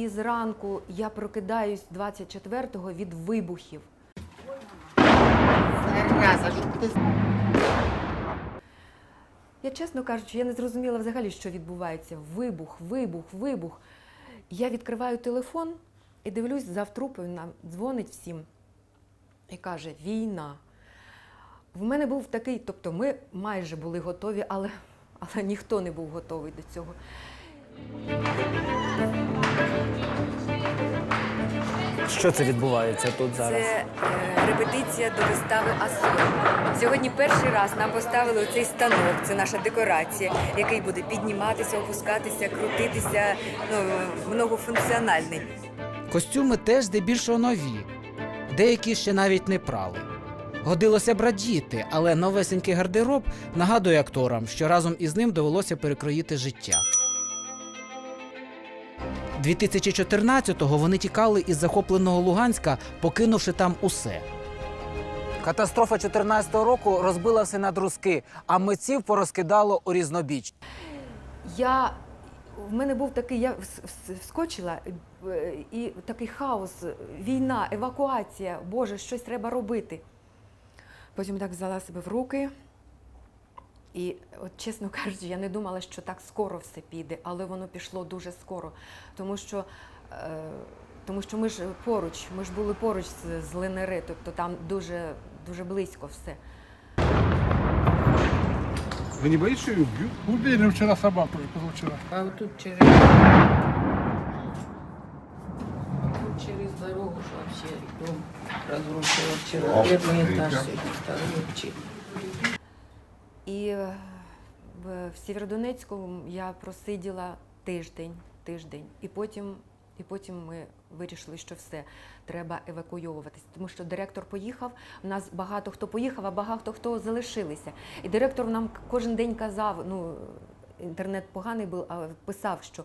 І зранку я прокидаюсь 24-го від вибухів. Я, чесно кажучи, я не зрозуміла взагалі, що відбувається. Вибух, вибух, вибух. Я відкриваю телефон і дивлюсь, завтрупою нам дзвонить всім і каже: війна. В мене був такий, тобто ми майже були готові, але, але ніхто не був готовий до цього. Що це відбувається тут зараз? Це е, репетиція до вистави Асо. Сьогодні перший раз нам поставили цей станок. Це наша декорація, який буде підніматися, опускатися, крутитися. Ну многофункціональний. Костюми теж здебільшого нові, деякі ще навіть не прали. Годилося б радіти, але новесенький гардероб нагадує акторам, що разом із ним довелося перекроїти життя. 2014-го вони тікали із захопленого Луганська, покинувши там усе. Катастрофа 14-го року розбила все на друзки, а митців порозкидало у різнобіч. Я в мене був такий, я вс- вс- вскочила е, і такий хаос, війна, евакуація. Боже, щось треба робити. Потім так взяла себе в руки. І, от, чесно кажучи, я не думала, що так скоро все піде, але воно пішло дуже скоро. Тому що, е, тому що ми ж поруч, ми ж були поруч з, з ЛНР, тобто там дуже, дуже близько все. Вы не боитесь, что ее убьют? Убили вчера собаку или позавчера. А отут через... Тут через дорогу ж вообще дом разрушило вчера. Первый этаж, сегодня второй вообще. І в, Сєвєродонецьку я просиділа тиждень, тиждень, і потім, і потім ми вирішили, що все, треба евакуйовуватись. Тому що директор поїхав, у нас багато хто поїхав, а багато хто залишилися. І директор нам кожен день казав, ну інтернет поганий був, а писав, що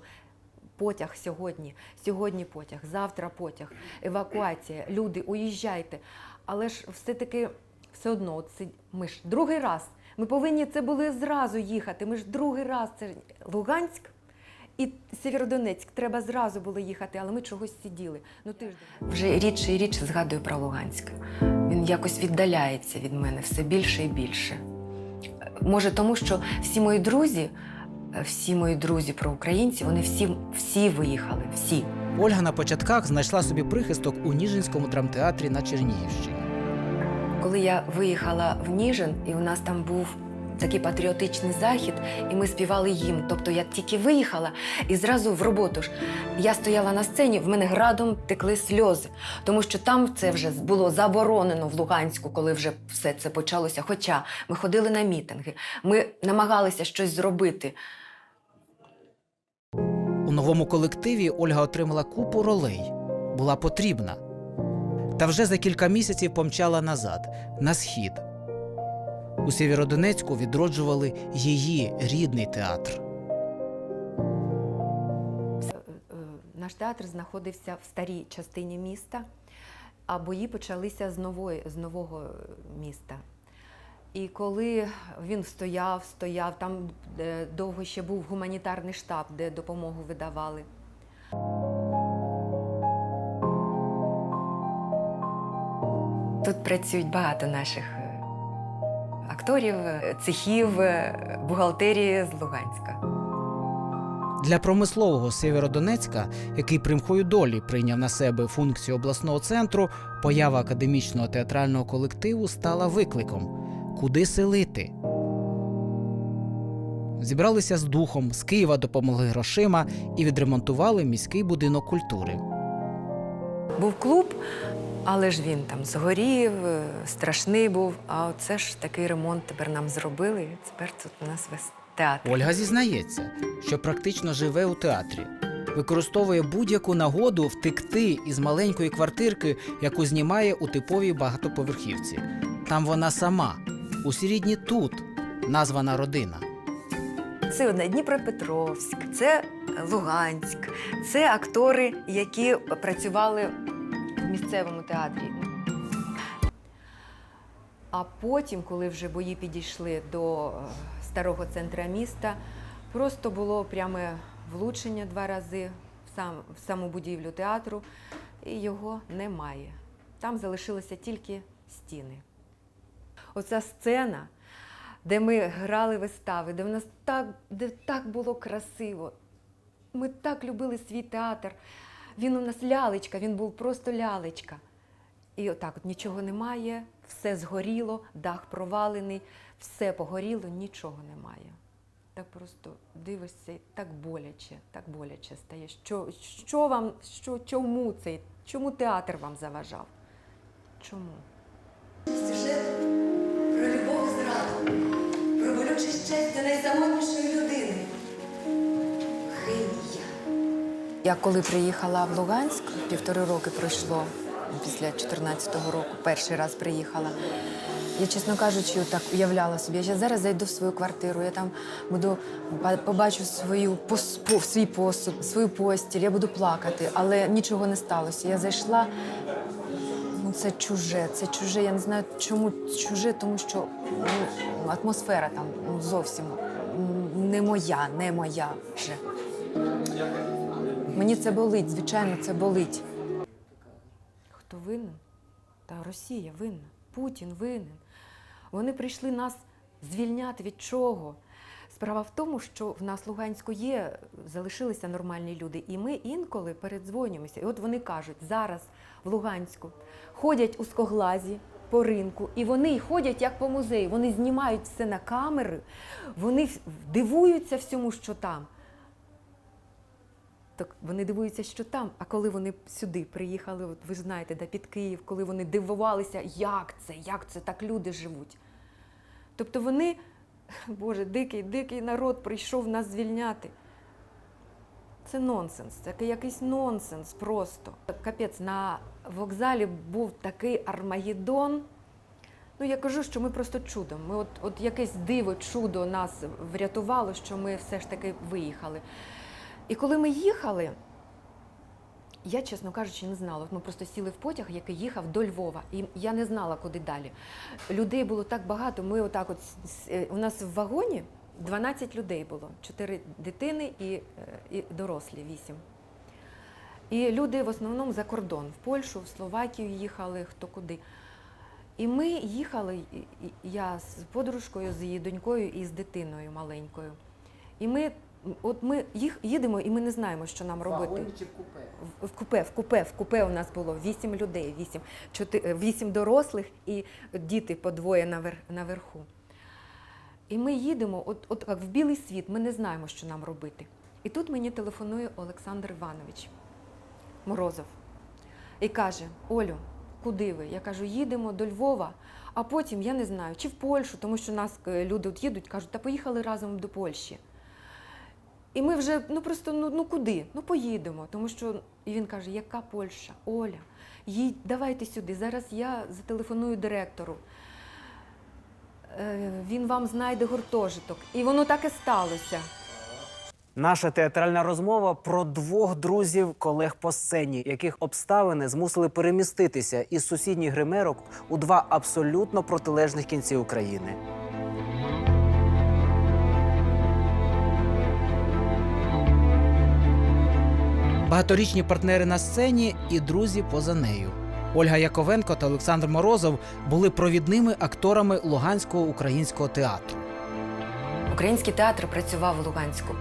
потяг сьогодні, сьогодні потяг, завтра потяг, евакуація, люди, уїжджайте. Але ж все-таки все одно, це, ми ж другий раз. Ми повинні це були зразу їхати. Ми ж другий раз це Луганськ і Сєвєродонецьк. Треба зразу було їхати, але ми чогось сиділи. Ну тиждень. Вже рідше і рідше згадую про Луганськ. Він якось віддаляється від мене все більше і більше. Може, тому що всі мої друзі, всі мої друзі про українців, вони всі, всі виїхали, всі. Ольга на початках знайшла собі прихисток у Ніжинському драмтеатрі на Чернігівщині. Коли я виїхала в Ніжин, і у нас там був такий патріотичний захід, і ми співали їм. Тобто я тільки виїхала і зразу в роботу ж. Я стояла на сцені, в мене градом текли сльози, тому що там це вже було заборонено в Луганську, коли вже все це почалося. Хоча ми ходили на мітинги, ми намагалися щось зробити. У новому колективі Ольга отримала купу ролей, була потрібна. Та вже за кілька місяців помчала назад, на схід. У Сєвєродонецьку відроджували її рідний театр. Наш театр знаходився в старій частині міста, а бої почалися з, нової, з нового міста. І коли він стояв, стояв, там довго ще був гуманітарний штаб, де допомогу видавали. Тут працюють багато наших е, акторів, е, цехів, е, бухгалтерії з Луганська. Для промислового Сєвєродонецька, який примхою долі прийняв на себе функцію обласного центру, поява академічного театрального колективу стала викликом куди селити. Зібралися з духом, з Києва допомогли грошима і відремонтували міський будинок культури. Був клуб, але ж він там згорів, е, страшний був. А оце ж такий ремонт тепер нам зробили. і Тепер тут у нас весь театр. Ольга зізнається, що практично живе у театрі, використовує будь-яку нагоду втекти із маленької квартирки, яку знімає у типовій багатоповерхівці. Там вона сама, усі рідні тут, названа родина. Це одне Дніпропетровськ, це Луганськ, це актори, які працювали місцевому театрі. А потім, коли вже бої підійшли до е, старого центра міста, просто було пряме влучення два рази в, сам, в саму будівлю театру, і його немає. Там залишилися тільки стіни. Оця сцена, де ми грали вистави, де в нас так, де так було красиво. Ми так любили свій театр. Він у нас лялечка, він був просто лялечка. І отак от нічого немає, все згоріло, дах провалений, все погоріло, нічого немає. Так просто дивишся, так боляче, так боляче стає. Що, що вам, що, чому цей, чому театр вам заважав? Чому? Сюжет про любов зраду, про болюче щастя найсамотнішої Я коли приїхала в Луганськ, півтори роки пройшло після 14-го року, перший раз приїхала. Я, чесно кажучи, так уявляла собі. Я зараз зайду в свою квартиру, я там буду побачу свою пос- по- свій посуд, свою постіль, я буду плакати, але нічого не сталося. Я зайшла. Ну, це чуже, це чуже. Я не знаю, чому чуже, тому що ну, атмосфера там ну, зовсім не моя, не моя вже. Мені це болить, звичайно, це болить. Хто винен? Та Росія винна, Путін винен. Вони прийшли нас звільняти від чого? Справа в тому, що в нас Луганську є, залишилися нормальні люди, і ми інколи передзвонюємося. І от вони кажуть, зараз в Луганську ходять у скоглазі по ринку, і вони ходять як по музею. Вони знімають все на камери, вони дивуються всьому, що там. Так вони дивуються, що там. А коли вони сюди приїхали, от ви знаєте, да, під Київ, коли вони дивувалися, як це, як це так люди живуть. Тобто вони, Боже, дикий, дикий народ прийшов нас звільняти. Це нонсенс, це якийсь нонсенс просто. Капець, на вокзалі був такий Армагеддон. Ну, я кажу, що ми просто чудом. Ми от, от якесь диво, чудо нас врятувало, що ми все ж таки виїхали. І коли ми їхали, я, чесно кажучи, не знала. От Ми просто сіли в потяг, який їхав до Львова, і я не знала, куди далі. Людей було так багато. Ми отак, от е, у нас в вагоні 12 людей було, 4 дитини і, е, і дорослі 8. І люди в основному за кордон, в Польщу, в Словакію їхали, хто куди. І ми їхали, я з подружкою, з її донькою і з дитиною маленькою. І ми, от ми їх, їдемо, і ми не знаємо, що нам робити. В, в купе, в купе, в купе у нас було вісім людей, вісім, е, вісім дорослих і діти по двоє навер, наверху. І ми їдемо, от, от як в білий світ, ми не знаємо, що нам робити. І тут мені телефонує Олександр Іванович Морозов і каже: Олю, куди ви? Я кажу, їдемо до Львова, а потім я не знаю, чи в Польщу, тому що нас е, люди от їдуть, кажуть, та поїхали разом до Польщі. І ми вже ну просто ну, ну куди? Ну поїдемо. Тому що і він каже, яка Польща? Оля, їдь, давайте сюди. Зараз я зателефоную директору. Е, він вам знайде гуртожиток. І воно так і сталося. Наша театральна розмова про двох друзів, колег по сцені, яких обставини змусили переміститися із сусідніх гримерок у два абсолютно протилежних кінці України. Багаторічні партнери на сцені і друзі поза нею. Ольга Яковенко та Олександр Морозов були провідними акторами Луганського українського театру. Український театр працював у Луганську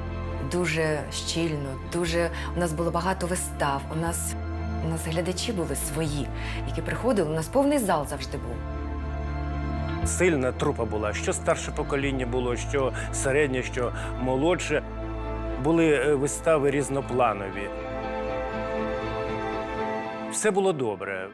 дуже щільно, дуже у нас було багато вистав. У нас, у нас глядачі були свої, які приходили. У нас повний зал завжди був. сильна трупа була. Що старше покоління було, що середнє, що молодше. Були е, вистави різнопланові. Все було добре.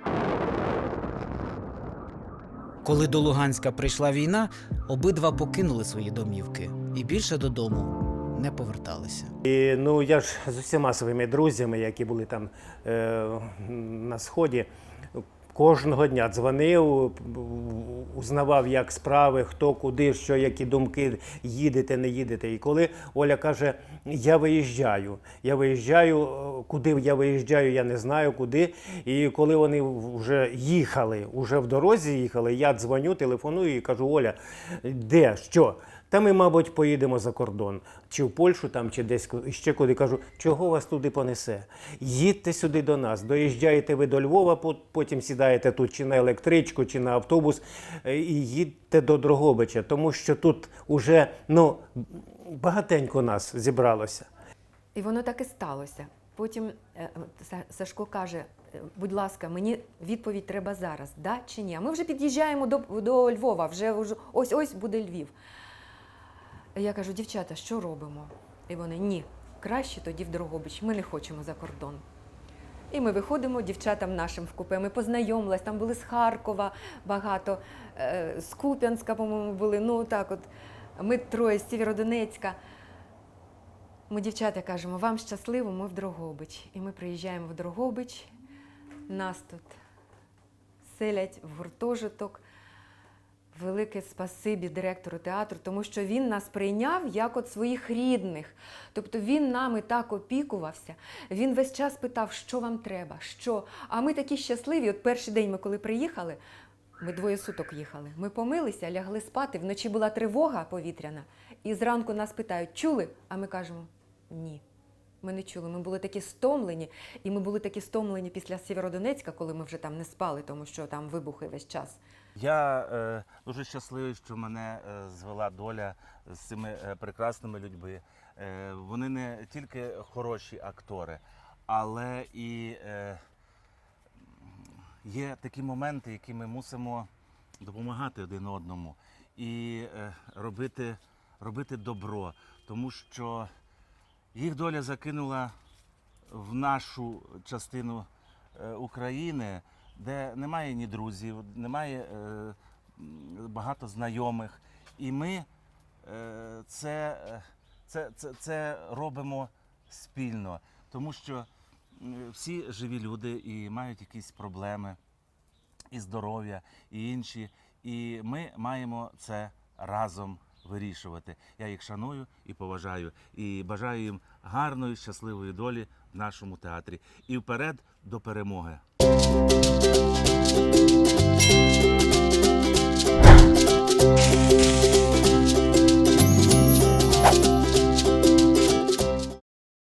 Коли до Луганська прийшла війна, обидва покинули свої домівки і більше додому не поверталися. І, ну, я ж з усіма своїми друзями, які були там е, на сході, кожного дня дзвонив, узнавав, як справи, хто куди, що, які думки, їдете, не їдете. І коли Оля каже, я виїжджаю, я виїжджаю, е, куди я виїжджаю, я не знаю куди. І коли вони вже їхали, вже в дорозі їхали, я дзвоню, телефоную і кажу, Оля, де, що? Та ми, мабуть, поїдемо за кордон, чи в Польщу, там, чи десь ще куди. Кажу, чого вас туди понесе? Їдьте сюди до нас. Доїжджаєте ви до Львова, потім сідаєте тут чи на електричку, чи на автобус, е, і їдьте до Дрогобича, тому що тут уже ну, багатенько нас зібралося. І воно так і сталося. Потім е, Сашко каже: е, будь ласка, мені відповідь треба зараз, да чи ні? А ми вже під'їжджаємо до, до Львова, вже ось ось буде Львів. Я кажу, дівчата, що робимо? І вони ні, краще тоді в Дрогобич, ми не хочемо за кордон. І ми виходимо дівчатам нашим в купе. Ми познайомились, там були з Харкова багато, е, з Куп'янська, по-моєму, були. Ну так от. Ми троє з Сєвєродонецька. Ми, дівчата, кажемо, вам щасливо, ми в Дрогобич. І ми приїжджаємо в Дрогобич, нас тут селять в гуртожиток. Велике спасибі директору театру, тому що він нас прийняв як от своїх рідних. Тобто він нами так опікувався. Він весь час питав, що вам треба, що. А ми такі щасливі. От перший день ми коли приїхали, ми двоє суток їхали. Ми помилися, лягли спати. Вночі була тривога повітряна. І зранку нас питають, чули? А ми кажемо ні. Ми не чули. Ми були такі стомлені, і ми були такі стомлені після Сєвєродонецька, коли ми вже там не спали, тому що там вибухи весь час. Я е, дуже щасливий, що мене е, звела доля з цими е, прекрасними людьми. Е, вони не тільки хороші актори, але і е, є такі моменти, які ми мусимо допомагати один одному і е, робити, робити добро, тому що їх доля закинула в нашу частину е, України, де немає ні друзів, немає е, багато знайомих. І ми е, це, це, це, це робимо спільно, тому що всі живі люди і мають якісь проблеми, і здоров'я, і інші. І ми маємо це разом вирішувати. Я їх шаную і поважаю, і бажаю їм гарної, щасливої долі в нашому театрі. І вперед до перемоги.